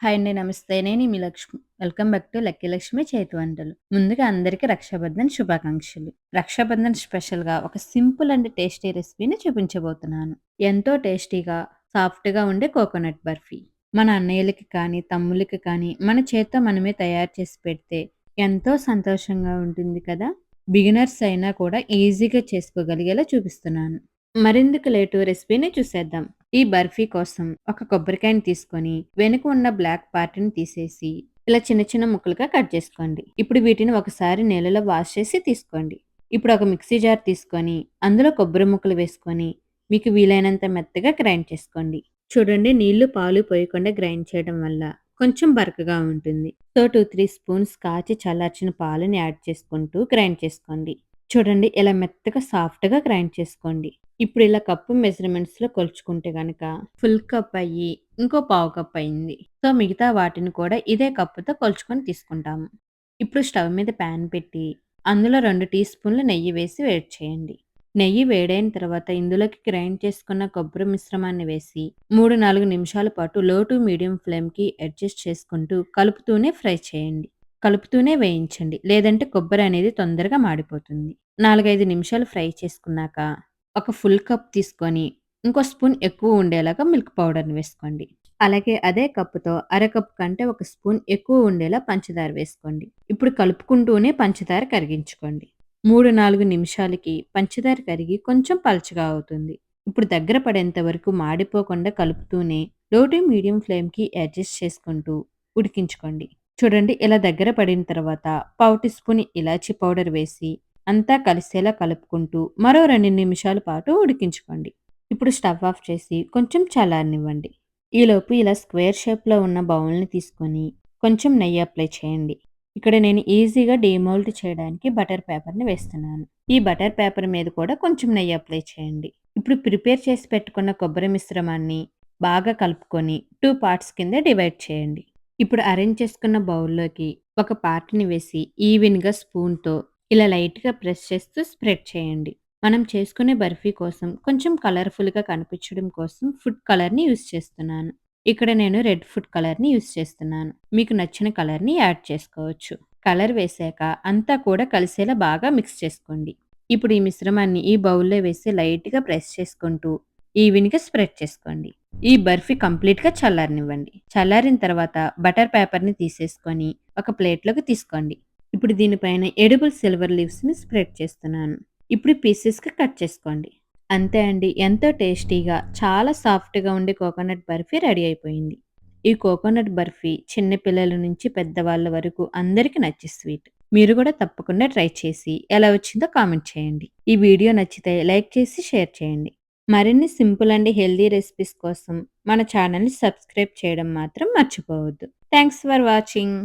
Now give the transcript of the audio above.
Hi అండి. నమస్తే. నేను మీ Lakshmi. Welcome back to lucky Lakshmi చేతి వంటలు. ముందుగా అందరికీ రక్షాబంధన్ శుభాకాంక్షలు. రక్షాబంధన్ స్పెషల్‌గా ఒక సింపుల్ అండ్ టేస్టీ రెసిపీని చూపించబోతున్నాను. ఎంతో టేస్టీగా, సాఫ్ట్‌గా ఉండే కోకోనట్ బర్ఫీ. మన అన్నయ్యలకి కానీ, తమ్ముళ్ళకి కానీ మన చేత్తో మనమే తయారు చేసి పెడితే ఎంతో సంతోషంగా ఉంటుంది కదా! బిగినర్స్ అయినా కూడా ఈజీగా చేసుకోగలిగేలా చూపిస్తున్నాను. మరెందుకు లేటు రెసిపీని చూసేద్దాం. ఈ బర్ఫీ కోసం ఒక కొబ్బరికాయని తీసుకొని వెనుక ఉన్న బ్లాక్ పార్ట్‌ని తీసేసి ఇలా చిన్న చిన్న ముక్కలుగా కట్ చేసుకోండి. ఇప్పుడు వీటిని ఒకసారి నీళ్ళలో వాష్ చేసి తీసుకోండి. ఇప్పుడు ఒక మిక్సీ జార్ తీసుకొని అందులో కొబ్బరి ముక్కలు వేసుకొని మీకు వీలైనంత మెత్తగా గ్రైండ్ చేసుకోండి. చూడండి నీళ్ళు, పాలు పోయకుండా గ్రైండ్ చేయడం వల్ల కొంచెం బరకగా ఉంటుంది. సో 2, 3 స్పూన్స్ కాచి చల్లార్చిన పాలని యాడ్ చేసుకుంటూ గ్రైండ్ చేసుకోండి. చూడండి ఇలా మెత్తగా సాఫ్ట్‌గా గ్రైండ్ చేసుకోండి. ఇప్పుడు ఇలా కప్పు మెజర్‌మెంట్స్‌లో కొలుచుకుంటే గనక ఫుల్ కప్ అయ్యి ఇంకో పావు కప్ అయింది. సో మిగతా వాటిని కూడా ఇదే కప్పుతో కొలుచుకొని తీసుకుంటాము. ఇప్పుడు స్టవ్ మీద ప్యాన్ పెట్టి అందులో రెండు టీ స్పూన్లు నెయ్యి వేసి వేడి చేయండి. నెయ్యి వేడైన తర్వాత ఇందులోకి గ్రైండ్ చేసుకున్న కొబ్బరి మిశ్రమాన్ని వేసి 3, 4 నిమిషాల పాటు లో టు మీడియం ఫ్లేమ్‌కి అడ్జస్ట్ చేసుకుంటూ కలుపుతూనే ఫ్రై చేయండి. కలుపుతూనే వేయించండి. లేదంటే కొబ్బరి అనేది తొందరగా మాడిపోతుంది. 4, 5 నిమిషాలు ఫ్రై చేసుకున్నాక ఒక ఫుల్ కప్ తీసుకొని ఇంకో స్పూన్ ఎక్కువ ఉండేలాగా మిల్క్ పౌడర్‌ని వేసుకోండి. అలాగే అదే కప్పుతో అర కప్ కంటే ఒక స్పూన్ ఎక్కువ ఉండేలా పంచదార వేసుకోండి. ఇప్పుడు కలుపుకుంటూనే పంచదార కరిగించుకోండి. 3, 4 నిమిషాలకి పంచదార కరిగి కొంచెం పలచగా అవుతుంది. ఇప్పుడు దగ్గర పడేంత వరకు మాడిపోకుండా కలుపుతూనే లో టు మీడియం ఫ్లేమ్‌కి అడ్జస్ట్ చేసుకుంటూ ఉడికించుకోండి. చూడండి ఇలా దగ్గర పడిన తర్వాత పావు టీ స్పూన్ ఇలాచీ పౌడర్ వేసి అంతా కలిసేలా కలుపుకుంటూ మరో రెండు నిమిషాల పాటు ఉడికించుకోండి. ఇప్పుడు స్టవ్ ఆఫ్ చేసి కొంచెం చల్లారనివ్వండి. ఈలోపు ఇలా స్క్వేర్ షేప్‌లో ఉన్న బౌల్‌ని తీసుకొని కొంచెం నెయ్యి అప్లై చేయండి. ఇక్కడ నేను ఈజీగా డీమోల్డ్ చేయడానికి బటర్ పేపర్‌ని వేస్తున్నాను. ఈ బటర్ పేపర్ మీద కూడా కొంచెం నెయ్యి అప్లై చేయండి. ఇప్పుడు ప్రిపేర్ చేసి పెట్టుకున్న కొబ్బరి మిశ్రమాన్ని బాగా కలుపుకొని టూ పార్ట్స్ కింద డివైడ్ చేయండి. ఇప్పుడు అరేంజ్ చేసుకున్న బౌల్‌లోకి ఒక పార్ట్‌ని వేసి ఈవెన్‌గా స్పూన్‌తో ఇలా లైట్‌గా ప్రెస్ చేస్తూ స్ప్రెడ్ చేయండి. మనం చేసుకునే బర్ఫీ కోసం కొంచెం కలర్‌ఫుల్‌గా కనిపించడం కోసం ఫుడ్ కలర్‌ని యూస్ చేస్తున్నాను. ఇక్కడ నేను రెడ్ ఫుడ్ కలర్‌ని యూస్ చేస్తున్నాను. మీకు నచ్చిన కలర్‌ని యాడ్ చేసుకోవచ్చు. కలర్ వేశాక అంతా కూడా కలిసేలా బాగా మిక్స్ చేసుకోండి. ఇప్పుడు ఈ మిశ్రమాన్ని ఈ బౌల్‌లో వేసి లైట్‌గా ప్రెస్ చేసుకుంటూ ఈవెన్‌గా స్ప్రెడ్ చేసుకోండి. ఈ బర్ఫీ కంప్లీట్‌గా చల్లారనివ్వండి. చల్లారిన తర్వాత బటర్ పేపర్‌ని తీసేసుకొని ఒక ప్లేట్‌లోకి తీసుకోండి. ఇప్పుడు దీనిపైన ఎడిబుల్ సిల్వర్ లీవ్స్‌ని స్ప్రెడ్ చేస్తున్నాను. ఇప్పుడు పీసెస్‌గా కట్ చేసుకోండి. అంతే అండి. ఎంతో టేస్టీగా చాలా సాఫ్ట్‌గా ఉండే కోకోనట్ బర్ఫీ రెడీ అయిపోయింది. ఈ కోకోనట్ బర్ఫీ చిన్న పిల్లల నుంచి పెద్దవాళ్ళ వరకు అందరికీ నచ్చే స్వీట్. మీరు కూడా తప్పకుండా ట్రై చేసి ఎలా వచ్చిందో కామెంట్ చేయండి. ఈ వీడియో నచ్చితే లైక్ చేసి షేర్ చేయండి. మరిన్ని సింపుల్ అండ్ హెల్దీ రెసిపీస్ కోసం మన ఛానల్‌ని సబ్స్క్రైబ్ చేయడం మాత్రం మర్చిపోవద్దు. Thanks for watching.